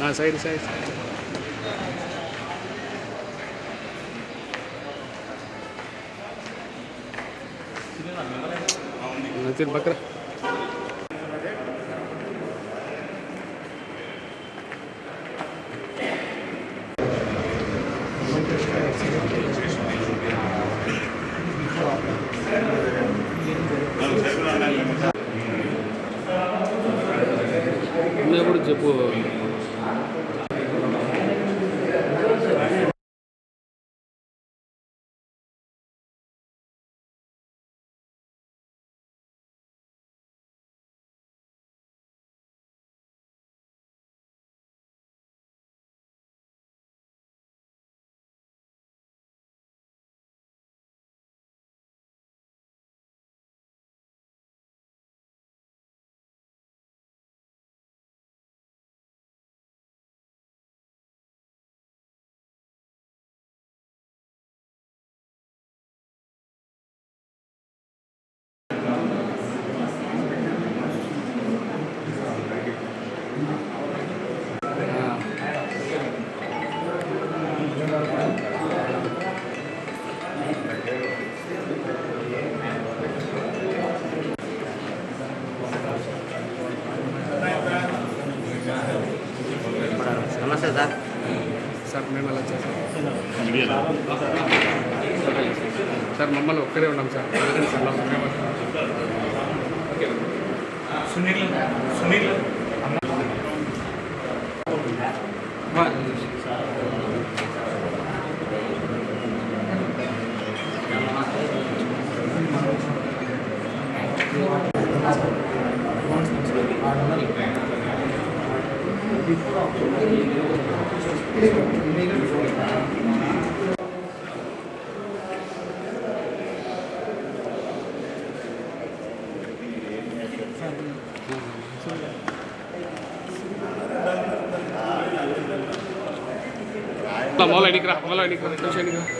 ஆ சரி சரி சரி. சரி பக்கற సార్ మమ్మల్ని ఒక్కడే ఉన్నాం సార్. సునీల్ సునీల్.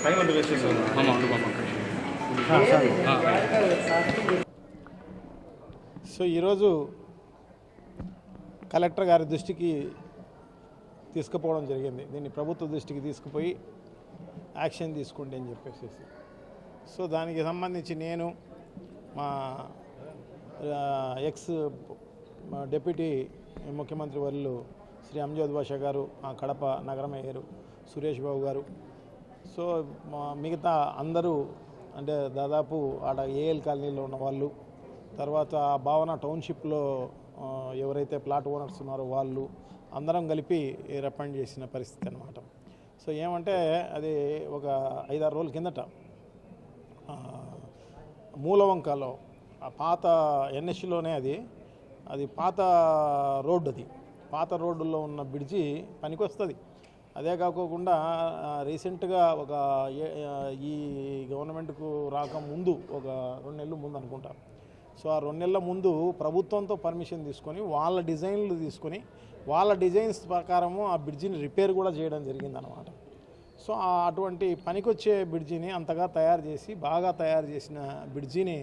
టైం అంటూ వేస్ట్ చేసాను మామ ఉండు మామ సో ఈరోజు కలెక్టర్ గారి దృష్టికి తీసుకుపోవడం జరిగింది. దీన్ని ప్రభుత్వ దృష్టికి తీసుకుపోయి యాక్షన్ తీసుకోండి అని చెప్పేసి. సో దానికి సంబంధించి నేను మా ఆ, ఎక్స్ మా డిప్యూటీ ముఖ్యమంత్రి వర్యులు శ్రీ అంజద్ బాషా గారు మా కడప నగర మేయరు సురేష్ బాబు గారు. సో మిగతా అందరూ అంటే దాదాపు ఆడ ఏఎల్ కాలనీలో ఉన్న వాళ్ళు తర్వాత ఆ భావన టౌన్షిప్లో ఎవరైతే ప్లాట్ ఓనర్స్ ఉన్నారో వాళ్ళు అందరం కలిపి రెప్పండ్ చేసిన పరిస్థితి అనమాట సో ఏమంటే అది ఒక ఐదారు రోజుల కిందట మూలవంకలో ఆ పాత ఎన్ఎస్సిలోనే అది అది పాత రోడ్డు అది. పాత రోడ్డులో ఉన్న బ్రిడ్జి పనికొస్తుంది. అదే కాకోకుండా రీసెంట్గా ఒక ఏ- ఈ గవర్నమెంట్కు రాకముందు ఒక రెండు నెలల ముందు అనుకుంటా. సో ఆ రెండు నెలల ముందు ప్రభుత్వంతో పర్మిషన్ తీసుకొని వాళ్ళ డిజైన్లు తీసుకొని వాళ్ళ డిజైన్స్ ప్రకారము ఆ బ్రిడ్జిని రిపేర్ కూడా చేయడం జరిగిందనమాట సో అటువంటి పనికొచ్చే బ్రిడ్జిని అంతగా తయారు చేసి బాగా తయారు చేసిన బ్రిడ్జిని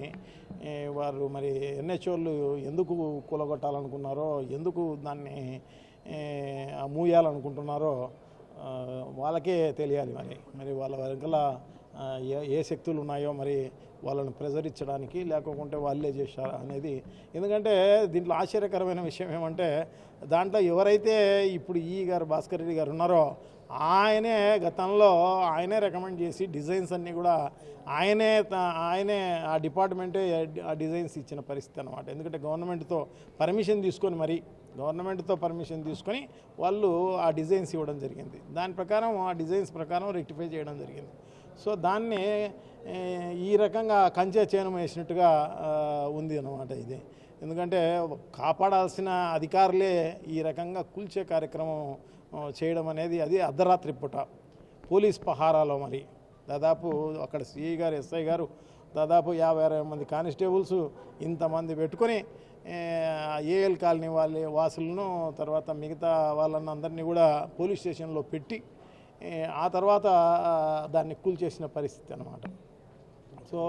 వారు మరి ఎన్హెచ్ఓళ్ళు ఎందుకు కూలగొట్టాలనుకున్నారో ఎందుకు దాన్ని మూయాలనుకుంటున్నారో వాళ్ళకే తెలియాలి మరి. మరి వాళ్ళ వెనకాల ఏ ఏ శక్తులు ఉన్నాయో మరి వాళ్ళని ప్రెజర్ ఇచ్చడానికి లేకుంటే వాళ్ళే చేశారా అనేది. ఎందుకంటే దీంట్లో ఆశ్చర్యకరమైన విషయం ఏమంటే దాంట్లో ఎవరైతే ఇప్పుడు ఈ గారు భాస్కర్ రెడ్డి గారు ఉన్నారో ఆయనే గతంలో ఆయనే రికమెండ్ చేసి డిజైన్స్ అన్నీ కూడా ఆయనే త- ఆయనే ఆ డిపార్ట్మెంటే ఆ డిజైన్స్ ఇచ్చిన పరిస్థితి అనమాట ఎందుకంటే గవర్నమెంట్తో పర్మిషన్ తీసుకొని మరి గవర్నమెంట్తో పర్మిషన్ తీసుకొని వాళ్ళు ఆ డిజైన్స్ ఇవ్వడం జరిగింది. దాని ప్రకారం ఆ డిజైన్స్ ప్రకారం రెక్టిఫై చేయడం జరిగింది. సో దాన్ని ఈ రకంగా కంచె చేను వేసినట్టుగా ఉంది అన్నమాట ఇది. ఎందుకంటే కాపాడాల్సిన అధికారులే ఈ రకంగా కూల్చే కార్యక్రమం చేయడం అనేది అది అర్ధరాత్రి పూట. పోలీస్ పహారాలో మరి. దాదాపు అక్కడ సిఐ గారు ఎస్ఐ గారు దాదాపు యాభై అరవై మంది కానిస్టేబుల్స్ ఇంతమంది పెట్టుకొని ఏఎల్ కాలనీ వాళ్ళ వాసులను తర్వాత మిగతా వాళ్ళని అందరినీ కూడా పోలీస్ స్టేషన్లో పెట్టి ఆ తర్వాత దాన్ని కూల్ చేసిన పరిస్థితి అనమాట సో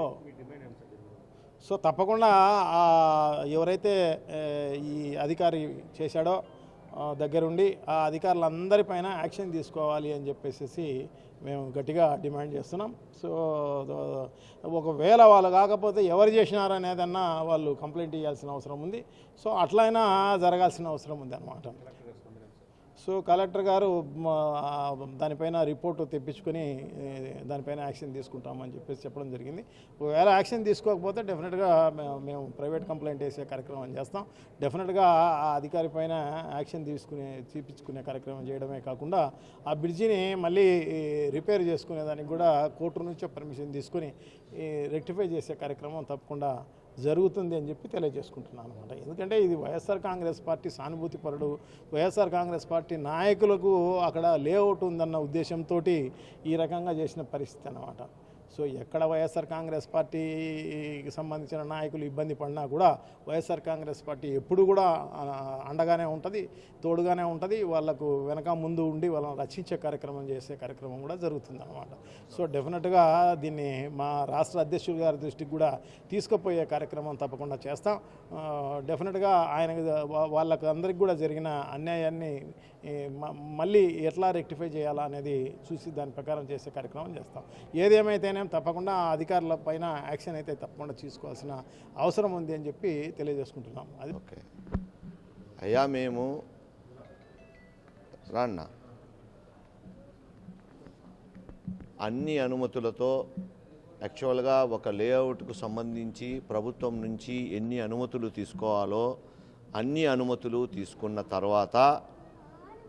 సో తప్పకుండా ఎవరైతే ఈ అధికారి చేశాడో దగ్గరుండి ఆ అధికారులందరిపైన యాక్షన్ తీసుకోవాలి అని చెప్పేసి మేము గట్టిగా డిమాండ్ చేస్తున్నాం. సో ఒకవేళ వాళ్ళు కాకపోతే ఎవరు చేసినారనేదన్నా వాళ్ళు కంప్లైంట్ ఇవ్వాల్సిన అవసరం ఉంది. సో అట్లయినా జరగాల్సిన అవసరం ఉంది అన్నమాట సో కలెక్టర్ గారు దానిపైన రిపోర్టు తెప్పించుకొని దానిపైన యాక్షన్ తీసుకుంటామని చెప్పేసి చెప్పడం జరిగింది. ఒకవేళ యాక్షన్ తీసుకోకపోతే డెఫినెట్గా మేము ప్రైవేట్ కంప్లైంట్ వేసే కార్యక్రమం చేస్తాం. డెఫినెట్గా ఆ అధికారి పైన యాక్షన్ తీసుకునే తీపించుకునే కార్యక్రమం చేయడమే కాకుండా ఆ బ్రిడ్జిని మళ్ళీ రిపేర్ చేసుకునే దానికి కూడా కోర్టు నుంచి పర్మిషన్ తీసుకొని రెక్టిఫై చేసే కార్యక్రమం తప్పకుండా జరుగుతుంది అని చెప్పి తెలియజేసుకుంటున్నాను అనమాట ఎందుకంటే ఇది వైఎస్ఆర్ కాంగ్రెస్ పార్టీ సానుభూతి పరుడు. వైఎస్ఆర్ కాంగ్రెస్ పార్టీ నాయకులకు అక్కడ లేఅవుట్ ఉందన్న ఉద్దేశంతో ఈ రకంగా చేసిన పరిస్థితి అనమాట సో ఎక్కడ వైఎస్ఆర్ కాంగ్రెస్ పార్టీకి సంబంధించిన నాయకులు ఇబ్బంది పడినా కూడా వైఎస్ఆర్ కాంగ్రెస్ పార్టీ ఎప్పుడు కూడా అండగానే ఉంటుంది తోడుగానే ఉంటుంది. వాళ్ళకు వెనక ముందు ఉండి వాళ్ళని రక్షించే కార్యక్రమం చేసే కార్యక్రమం కూడా జరుగుతుంది అనమాట సో డెఫినెట్గా దీన్ని మా రాష్ట్ర అధ్యక్షుడు గారి దృష్టికి కూడా తీసుకుపోయే కార్యక్రమం తప్పకుండా చేస్తాం. డెఫినెట్గా ఆయన వాళ్ళకు అందరికి కూడా జరిగిన అన్యాయాన్ని మళ్ళీ ఎట్లా రెక్టిఫై చేయాలా అనేది చూసి దాని ప్రకారం చేసే కార్యక్రమం చేస్తాం. ఏదేమైతేనే తప్పకుండా అధికారుల పైన యాక్షన్ అయితే తప్పకుండా తీసుకోవాల్సిన అవసరం ఉంది అని చెప్పి తెలియజేసుకుంటున్నాం. అది ఓకే. అయ్యా మేము రాన్న అన్ని అనుమతులతో యాక్చువల్గా ఒక లేఅవుట్కు సంబంధించి ప్రభుత్వం నుంచి ఎన్ని అనుమతులు తీసుకోవాలో అన్ని అనుమతులు తీసుకున్న తర్వాత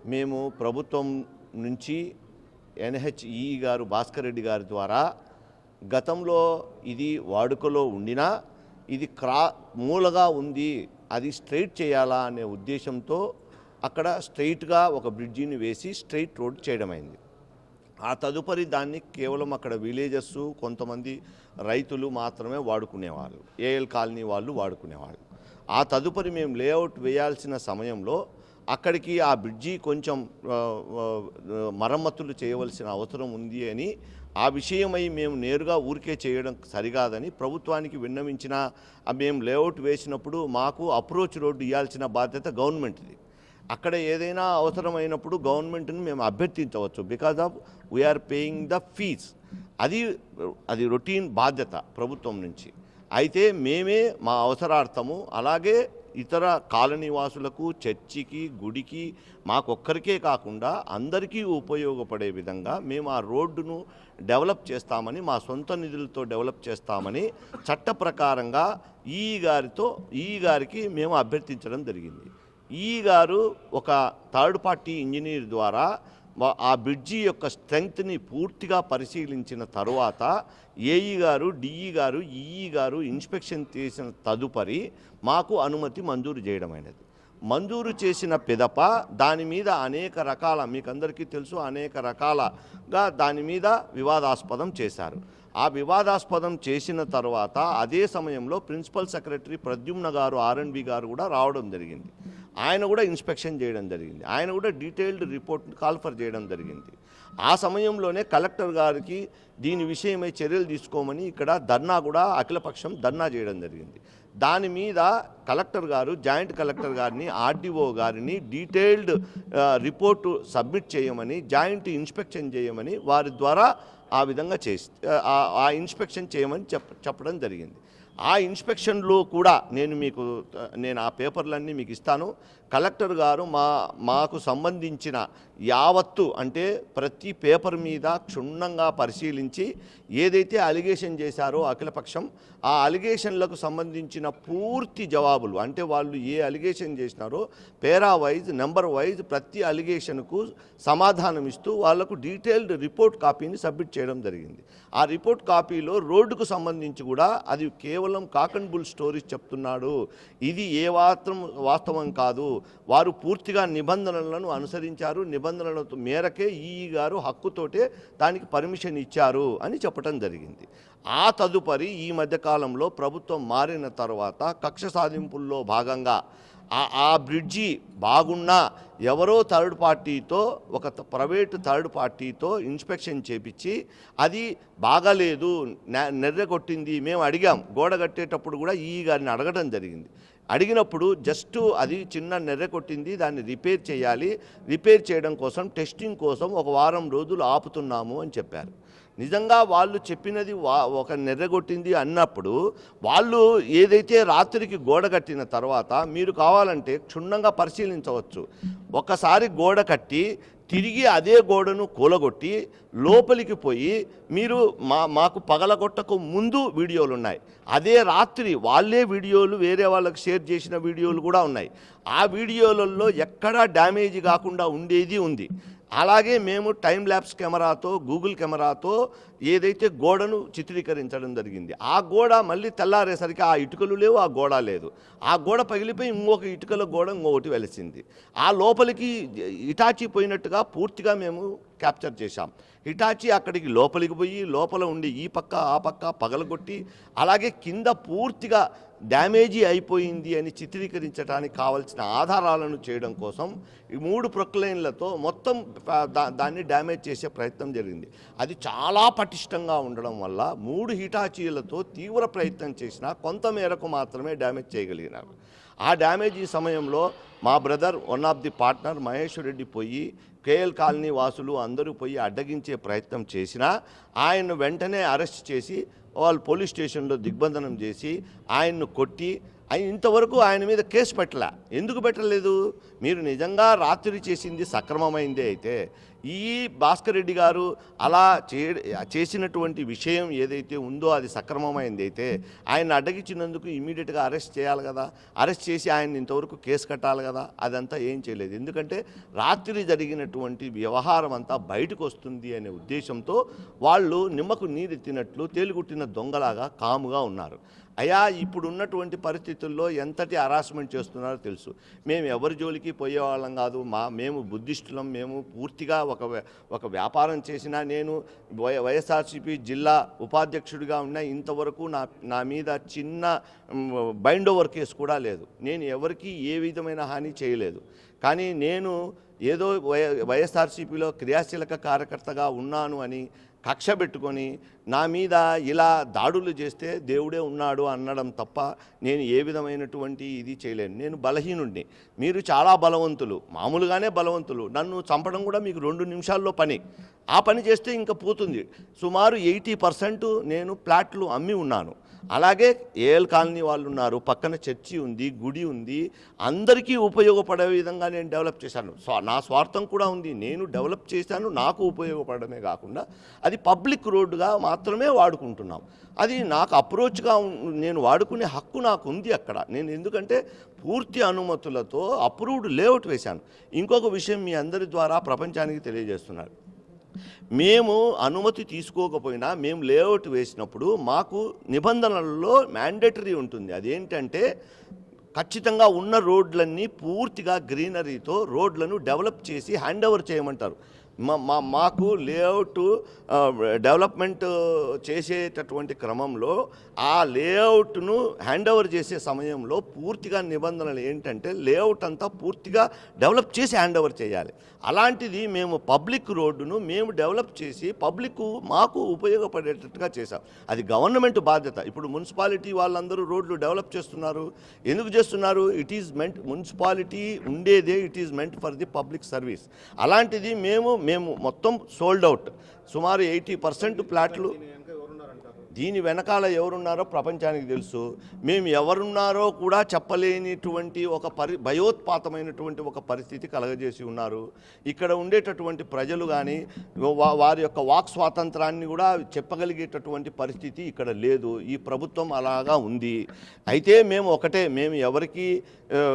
మేము ప్రభుత్వం నుంచి ఎన్హెచ్ఈ గారు భాస్కర్ రెడ్డి గారి ద్వారా గతంలో ఇది వాడుకలో ఉండినా ఇది క్రా మూలగా ఉంది అది స్ట్రైట్ చేయాలా అనే ఉద్దేశంతో అక్కడ స్ట్రైట్గా ఒక బ్రిడ్జిని వేసి స్ట్రైట్ రోడ్ చేయడమైంది. ఆ తదుపరి దాన్ని కేవలం అక్కడ విలేజెస్ కొంతమంది రైతులు మాత్రమే వాడుకునేవాళ్ళు ఏఎల్ కాలనీ వాళ్ళు వాడుకునేవాళ్ళు ఆ తదుపరి మేము లేఅవుట్ వేయాల్సిన సమయంలో అక్కడికి ఆ బ్రిడ్జి కొంచెం మరమ్మతులు చేయవలసిన అవసరం ఉంది అని ఆ విషయమై మేము నేరుగా ఊరికే చేయడం సరికాదని ప్రభుత్వానికి విన్నవించిన మేము లేఅవుట్ వేసినప్పుడు మాకు అప్రోచ్ రోడ్డు ఇవ్వాల్సిన బాధ్యత గవర్నమెంట్ది. అక్కడ ఏదైనా అవసరమైనప్పుడు గవర్నమెంట్ని మేము అభ్యర్థించవచ్చు. Because of we are paying the fees అది అది రొటీన్ బాధ్యత ప్రభుత్వం నుంచి. అయితే మేమే మా అవసరార్థము అలాగే ఇతర కాలనీవాసులకు చర్చికి గుడికి మాకొక్కరికే కాకుండా అందరికీ ఉపయోగపడే విధంగా మేము ఆ రోడ్డును డెవలప్ చేస్తామని మా సొంత నిధులతో డెవలప్ చేస్తామని చట్ట ప్రకారంగా ఈ గారితో ఈ గారికి మేము అభ్యర్థించడం జరిగింది. ఈ గారు ఒక థర్డ్ పార్టీ ఇంజనీర్ ద్వారా ఆ బ్రిడ్జి యొక్క స్ట్రెంగ్త్ని పూర్తిగా పరిశీలించిన తరువాత ఏఈ గారు డిఈ గారు ఈఈ గారు ఇన్స్పెక్షన్ చేసిన తదుపరి మాకు అనుమతి మంజూరు చేయడమైనది మంజూరు చేసిన పిదప దాని మీద అనేక రకాల మీకు అందరికీ తెలుసు అనేక రకాలగా దాని మీద వివాదాస్పదం చేశారు. ఆ వివాదాస్పదం చేసిన తర్వాత అదే సమయంలో ప్రిన్సిపల్ సెక్రటరీ ప్రద్యుమ్న గారు ఆర్ఎండ్బి గారు కూడా రావడం జరిగింది. ఆయన కూడా ఇన్స్పెక్షన్ చేయడం జరిగింది. ఆయన కూడా డీటెయిల్డ్ రిపోర్ట్ కాల్ఫర్ చేయడం జరిగింది. ఆ సమయంలోనే కలెక్టర్ గారికి దీని విషయమై చర్యలు తీసుకోమని ఇక్కడ ధర్నా కూడా అఖిలపక్షం ధర్నా చేయడం జరిగింది. దాని మీద కలెక్టర్ గారు జాయింట్ కలెక్టర్ గారిని ఆర్డీఓ గారిని డీటెయిల్డ్ రిపోర్టు సబ్మిట్ చేయమని జాయింట్ ఇన్స్పెక్షన్ చేయమని వారి ద్వారా ఆ విధంగా చేసి ఆ- ఇన్స్పెక్షన్ చేయమని చెప్ప చెప్పడం జరిగింది. ఆ ఇన్స్పెక్షన్లో కూడా నేను మీకు నేను ఆ పేపర్లన్నీ మీకు ఇస్తాను. కలెక్టర్ గారు మా మాకు సంబంధించిన యావత్తు అంటే ప్రతి పేపర్ మీద క్షుణ్ణంగా పరిశీలించి ఏదైతే అలిగేషన్ చేశారో అఖిలపక్షం ఆ అలిగేషన్లకు సంబంధించిన పూర్తి జవాబులు అంటే వాళ్ళు ఏ అలిగేషన్ చేసినారో పేరా వైజ్ నెంబర్ వైజ్ ప్రతి అలిగేషన్కు సమాధానం ఇస్తూ వాళ్ళకు డీటెయిల్డ్ రిపోర్ట్ కాపీని సబ్మిట్ చేయడం జరిగింది. ఆ రిపోర్ట్ కాపీలో రోడ్డుకు సంబంధించి కూడా అది కేవలం కాక్ బుల్ స్టోరీస్ చెప్తున్నాడు. ఇది ఏ మాత్రం వాస్తవం కాదు. వారు పూర్తిగా నిబంధనలను అనుసరించారు. నిబంధనల మేరకే ఈ గారు హక్కుతోటే దానికి పర్మిషన్ ఇచ్చారు అని చెప్పడం జరిగింది. ఆ తదుపరి ఈ మధ్యకాలంలో ప్రభుత్వం మారిన తర్వాత కక్ష సాధింపుల్లో భాగంగా ఆ బ్రిడ్జి బాగున్నా ఎవరో థర్డ్ పార్టీతో ఒక త- ప్రైవేటు థర్డ్ పార్టీతో ఇన్స్పెక్షన్ చేపించి అది బాగాలేదు నె- నెర్రె కొట్టింది మేము అడిగాం. గోడ కట్టేటప్పుడు కూడా ఈ గారిని అడగడం జరిగింది. అడిగినప్పుడు జస్ట్ అది చిన్న నెర్ర కొట్టింది దాన్ని రిపేర్ చేయాలి. రిపేర్ చేయడం కోసం టెస్టింగ్ కోసం ఒక వారం రోజులు ఆపుతున్నాము అని చెప్పారు. నిజంగా వాళ్ళు చెప్పినది వా ఒక నెర్రగొట్టింది అన్నప్పుడు వాళ్ళు ఏదైతే రాత్రికి గోడ కట్టిన తర్వాత మీరు కావాలంటే క్షుణ్ణంగా పరిశీలించవచ్చు. ఒకసారి గోడ కట్టి తిరిగి అదే గోడను కూలగొట్టి లోపలికి పోయి మీరు మా మాకు పగలగొట్టకు ముందు వీడియోలు ఉన్నాయి. అదే రాత్రి వాళ్ళే వీడియోలు వేరే వాళ్ళకి షేర్ చేసిన వీడియోలు కూడా ఉన్నాయి. ఆ వీడియోలలో ఎక్కడా డ్యామేజ్ కాకుండా ఉండేది ఉంది. అలాగే మేము టైం ల్యాబ్స్ కెమెరాతో గూగుల్ కెమెరాతో ఏదైతే గోడను చిత్రీకరించడం జరిగింది ఆ గోడ మళ్ళీ తెల్లారేసరికి ఆ ఇటుకలు లేవు ఆ గోడ లేదు. ఆ గోడ పగిలిపోయి ఇంకొక ఇటుకల గోడ ఇంకొకటి వెలిసింది. ఆ లోపలికి ఇటాచి పోయినట్టుగా పూర్తిగా మేము క్యాప్చర్ చేశాం. హిటాచి అక్కడికి లోపలికి పోయి లోపల ఉండి ఈ పక్క ఆ పక్క పగలగొట్టి అలాగే కింద పూర్తిగా డ్యామేజీ అయిపోయింది అని చిత్రీకరించడానికి కావలసిన ఆధారాలను చేయడం కోసం ఈ మూడు ప్రొక్లైన్లతో మొత్తం దా దాన్ని డ్యామేజ్ చేసే ప్రయత్నం జరిగింది. అది చాలా పటిష్టంగా ఉండడం వల్ల మూడు హిటాచీలతో తీవ్ర ప్రయత్నం చేసినా కొంత మేరకు మాత్రమే డ్యామేజ్ చేయగలిగినారు. ఆ డ్యామేజీ సమయంలో మా brother one of the partner Mahesh Reddy పోయి కేఎల్ కాలనీ వాసులు అందరూ పోయి అడ్డగించే ప్రయత్నం చేసినా ఆయన్ను వెంటనే అరెస్ట్ చేసి వాళ్ళు పోలీస్ స్టేషన్లో దిగ్బంధనం చేసి ఆయన్ను కొట్టి ఆయన ఇంతవరకు ఆయన మీద కేసు పెట్టలే. ఎందుకు పెట్టలేదు? మీరు నిజంగా రాత్రి చేసింది సక్రమమైందే అయితే. ఈ భాస్కర్ రెడ్డి గారు అలా చే చేసినటువంటి విషయం ఏదైతే ఉందో అది సక్రమమైంది అయితే ఆయన అడ్డగించినందుకు ఇమీడియట్గా అరెస్ట్ చేయాలి కదా. అరెస్ట్ చేసి ఆయన ఇంతవరకు కేసు కట్టాలి కదా. అదంతా ఏం చేయలేదు. ఎందుకంటే రాత్రి జరిగినటువంటి వ్యవహారం అంతా బయటకు వస్తుంది అనే ఉద్దేశంతో వాళ్ళు నిమ్మకు నీరెత్తినట్లు తేలిగుట్టిన దొంగలాగా కాముగా ఉన్నారు. అయా ఇప్పుడు ఉన్నటువంటి పరిస్థితుల్లో ఎంతటి హరాస్మెంట్ చేస్తున్నారో తెలుసు. మేము ఎవరి జోలికి పోయేవాళ్ళం కాదు. మా మేము బుద్ధిస్టులం. మేము పూర్తిగా ఒక ఒక వ్యాపారం చేసినా నేను వైఎస్ఆర్సీపీ జిల్లా ఉపాధ్యక్షుడిగా ఉన్న ఇంతవరకు నా నా మీద చిన్న బైండ్ ఓవర్ కేసు కూడా లేదు. నేను ఎవరికి ఏ విధమైన హాని చేయలేదు. కానీ నేను ఏదో వై వైఎస్ఆర్సీపీలో క్రియాశీలక కార్యకర్తగా ఉన్నాను అని కక్ష పెట్టుకొని నా మీద ఇలా దాడులు చేస్తే దేవుడే ఉన్నాడు అనడం తప్ప నేను ఏ విధమైనటువంటి ఇది చేయలేను. నేను బలహీనుడిని మీరు చాలా బలవంతులు. మామూలుగానే బలవంతులు. నన్ను చంపడం కూడా మీకు రెండు నిమిషాల్లో పని. ఆ పని చేస్తే ఇంకా పోతుంది. సుమారు ఎయిటీ పర్సెంట్ నేను ప్లాట్లు అమ్మి ఉన్నాను. అలాగే ఏఎల్ కాలనీ వాళ్ళు ఉన్నారు పక్కన చర్చి ఉంది గుడి ఉంది అందరికీ ఉపయోగపడే విధంగా నేను డెవలప్ చేశాను. నా స్వార్థం కూడా ఉంది నేను డెవలప్ చేశాను నాకు ఉపయోగపడమే కాకుండా అది పబ్లిక్ రోడ్డుగా మాత్రమే వాడుకుంటున్నాం. అది నాకు అప్రోచ్గా నేను వాడుకునే హక్కు నాకు ఉంది అక్కడ. నేను ఎందుకంటే పూర్తి అనుమతులతో అప్రూవ్డ్ లేఅవుట్ వేశాను. ఇంకొక విషయం మీ అందరి ద్వారా ప్రపంచానికి తెలియజేస్తున్నారు మేము అనుమతి తీసుకోకపోయినా మేము లేఅవుట్ వేసినప్పుడు మాకు నిబంధనలలో మ్యాండేటరీ ఉంటుంది. అదేంటంటే ఖచ్చితంగా ఉన్న రోడ్లన్నీ పూర్తిగా గ్రీనరీతో రోడ్లను డెవలప్ చేసి హ్యాండ్ ఓవర్ చేయమంటారు. మా మాకు లేఅవుట్ డెవలప్మెంట్ చేసేటటువంటి క్రమంలో ఆ లేఅవుట్ను హ్యాండ్ ఓవర్ చేసే సమయంలో పూర్తిగా నిబంధనలు ఏంటంటే లేఅవుట్ అంతా పూర్తిగా డెవలప్ చేసి హ్యాండ్ ఓవర్ చేయాలి. అలాంటిది మేము పబ్లిక్ రోడ్డును మేము డెవలప్ చేసి పబ్లిక్ మాకు ఉపయోగపడేటట్టుగా చేశాం. అది గవర్నమెంట్ బాధ్యత. ఇప్పుడు మున్సిపాలిటీ వాళ్ళందరూ రోడ్లు డెవలప్ చేస్తున్నారు. ఎందుకు చేస్తున్నారు? ఇట్ ఈజ్ మెంట్ మున్సిపాలిటీ ఉండేదే it is meant for the public service అలాంటిది మేము మేము మొత్తం సోల్డ్ అవుట్ సుమారు ఎయిటీ పర్సెంట్ ప్లాట్లు దీని వెనకాల ఎవరున్నారో ప్రపంచానికి తెలుసు. మేము ఎవరున్నారో కూడా చెప్పలేనిటువంటి ఒక పరి భయోత్పాతమైనటువంటి ఒక పరిస్థితి కలగజేసి ఉన్నారు. ఇక్కడ ఉండేటటువంటి ప్రజలు కానీ వారి యొక్క వాక్ స్వాతంత్రాన్ని కూడా చెప్పగలిగేటటువంటి పరిస్థితి ఇక్కడ లేదు. ఈ ప్రభుత్వం అలాగా ఉంది. అయితే మేము ఒకటే మేము ఎవరికి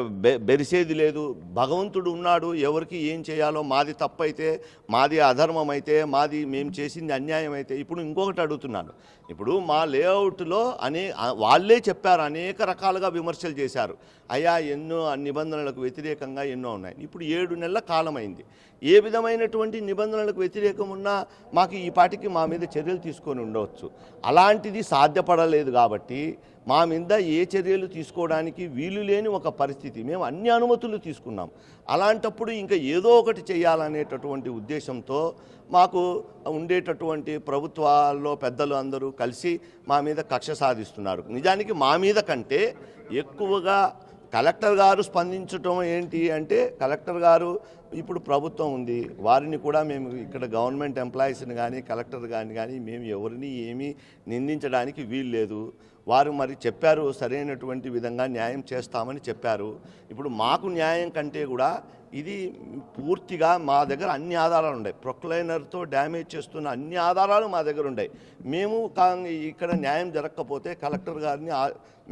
బె- బెరిసేది లేదు. భగవంతుడు ఉన్నాడు ఎవరికి ఏం చేయాలో మాది తప్పైతే మాది అధర్మం అయితే మాది మేము చేసింది అన్యాయం అయితే ఇప్పుడు ఇంకొకటి అడుగుతున్నాను. ఇప్పుడు ఇప్పుడు మా లేఅవుట్లో అనే వాళ్ళే చెప్పారు అనేక రకాలుగా విమర్శలు చేశారు. అయ్యా ఎన్నో నిబంధనలకు వ్యతిరేకంగా ఎన్నో ఉన్నాయి. ఇప్పుడు ఏడు నెలల కాలమైంది. ఏ విధమైనటువంటి నిబంధనలకు వ్యతిరేకం ఉన్నా మాకు ఈ పాటికి మా మీద చర్యలు తీసుకొని ఉండవచ్చు. అలాంటిది సాధ్యపడలేదు కాబట్టి మా మీద ఏ చర్యలు తీసుకోవడానికి వీలు లేని ఒక పరిస్థితి. మేము అన్ని అనుమతులు తీసుకున్నాం. అలాంటప్పుడు ఇంకా ఏదో ఒకటి చేయాలనేటటువంటి ఉద్దేశంతో మాకు ఉండేటటువంటి ప్రభుత్వాల్లో పెద్దలు అందరూ కలిసి మా మీద కక్ష సాధిస్తున్నారు. నిజానికి మా మీద కంటే ఎక్కువగా కలెక్టర్ గారు స్పందించటం ఏంటి అంటే కలెక్టర్ గారు ఇప్పుడు ప్రభుత్వం ఉంది. వారిని కూడా మేము ఇక్కడ గవర్నమెంట్ ఎంప్లాయీస్ని కానీ కలెక్టర్ కానీ కానీ మేము ఎవరిని ఏమీ నిందించడానికి వీలు లేదు వారు మరి చెప్పారు సరైనటువంటి విధంగా న్యాయం చేస్తామని చెప్పారు. ఇప్పుడు మాకు న్యాయం కంటే కూడా ఇది పూర్తిగా మా దగ్గర అన్ని ఆధారాలు ఉన్నాయి ప్రొక్లైనర్తో డ్యామేజ్ చేస్తున్న అన్ని ఆధారాలు మా దగ్గర ఉన్నాయి మేము ఇక్కడ న్యాయం జరగకపోతే కలెక్టర్ గారిని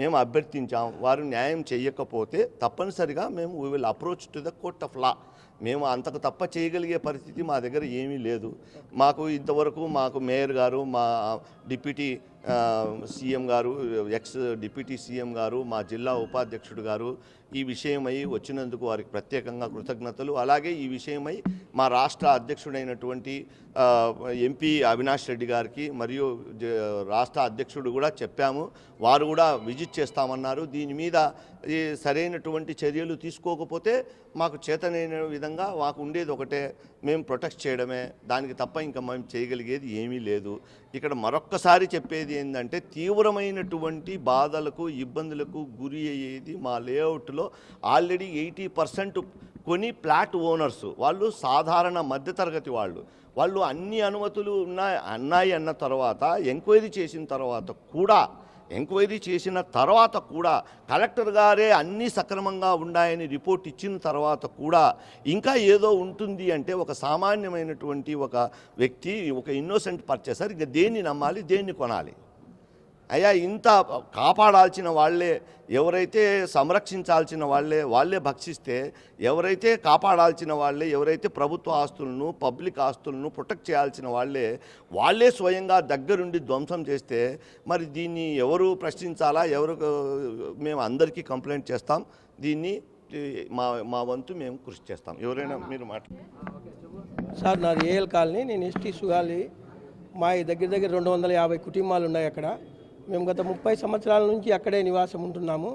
మేము అభ్యర్థించాం. వారు న్యాయం చేయకపోతే తప్పనిసరిగా మేము we will approach to the court of law మేము అంతకు తప్ప చేయగలిగే పరిస్థితి మా దగ్గర ఏమీ లేదు. మాకు ఇంతవరకు మాకు మేయర్ గారు మా డిప్యూటీ సీఎం గారు ఎక్స్ డిప్యూటీ సీఎం గారు మా జిల్లా ఉపాధ్యక్షుడు గారు ఈ విషయమై వచ్చినందుకు వారికి ప్రత్యేకంగా కృతజ్ఞతలు. అలాగే ఈ విషయమై మా రాష్ట్ర అధ్యక్షుడైనటువంటి ఎంపీ అవినాష్ రెడ్డి గారికి మరియు జ- రాష్ట్ర అధ్యక్షుడు కూడా చెప్పాము. వారు కూడా విజిట్ చేస్తామన్నారు. దీని మీద ఈ సరైనటువంటి చర్యలు తీసుకోకపోతే మాకు చేతనైన విధంగా మాకు ఉండేది ఒకటే. మేము ప్రొటెక్ట్ చేయడమే దానికి తప్ప ఇంకా మేము చేయగలిగేది ఏమీ లేదు. ఇక్కడ మరొక్కసారి చెప్పేది ఏంటంటే తీవ్రమైనటువంటి బాధలకు ఇబ్బందులకు గురి అయ్యేది మా లేఅవుట్లో ఆల్రెడీ ఎయిటీ పర్సెంట్ కొని ఫ్లాట్ ఓనర్స్. వాళ్ళు సాధారణ మధ్యతరగతి వాళ్ళు. వాళ్ళు అన్ని అనుమతులు ఉన్నాయి అన్నాయి అన్న తర్వాత ఎంక్వైరీ చేసిన తర్వాత కూడా ఎంక్వైరీ చేసిన తర్వాత కూడా కలెక్టర్ గారే అన్నీ సక్రమంగా ఉన్నాయని రిపోర్ట్ ఇచ్చిన తర్వాత కూడా ఇంకా ఏదో ఉంటుంది అంటే ఒక సామాన్యమైనటువంటి ఒక వ్యక్తి ఒక ఇన్నోసెంట్ పర్చేసర్ ఇంకా దేన్ని నమ్మాలి దేన్ని కొనాలి? అయ్యా ఇంత కాపాడాల్సిన వాళ్ళే ఎవరైతే సంరక్షించాల్సిన వాళ్ళే వాళ్ళే భక్షిస్తే ఎవరైతే కాపాడాల్సిన వాళ్ళే ఎవరైతే ప్రభుత్వ ఆస్తులను పబ్లిక్ ఆస్తులను ప్రొటెక్ట్ చేయాల్సిన వాళ్ళే వాళ్ళే స్వయంగా దగ్గరుండి ధ్వంసం చేస్తే మరి దీన్ని ఎవరు ప్రశ్నించాలా ఎవరు మేము అందరికీ కంప్లైంట్ చేస్తాం. దీన్ని మా మా వంతు మేము కృషి చేస్తాం. ఎవరైనా మీరు మాట్లాడు సార్ నాది ఏఎల్ కాలనీ నేను ఎస్టీ సుగాలి. మా దగ్గర దగ్గర రెండు వందల యాభై కుటుంబాలు ఉన్నాయి అక్కడ. మేము గత ముప్పై సంవత్సరాల నుంచి అక్కడే నివాసం ఉంటున్నాము.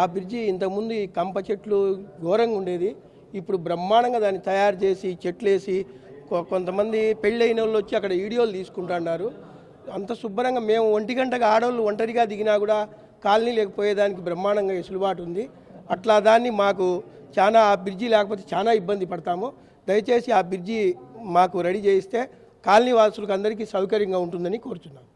ఆ బ్రిడ్జి ఇంతకుముందు ఈ కంప చెట్లు ఘోరంగా ఉండేది. ఇప్పుడు బ్రహ్మాండంగా దాన్ని తయారు చేసి చెట్లు వేసి కొంతమంది పెళ్ళైన వాళ్ళు వచ్చి అక్కడ వీడియోలు తీసుకుంటున్నారు. అంత శుభ్రంగా మేము ఒంటి గంటగా ఆడవాళ్ళు ఒంటరిగా దిగినా కూడా కాలనీ లేకపోయేదానికి బ్రహ్మాండంగా వెసులుబాటు ఉంది. అట్లా దాన్ని మాకు చాలా ఆ బ్రిడ్జి లేకపోతే చాలా ఇబ్బంది పడతాము. దయచేసి ఆ బ్రిడ్జి మాకు రెడీ చేయిస్తే కాలనీ వాసులకు అందరికీ సౌకర్యంగా ఉంటుందని కోరుచున్నాను.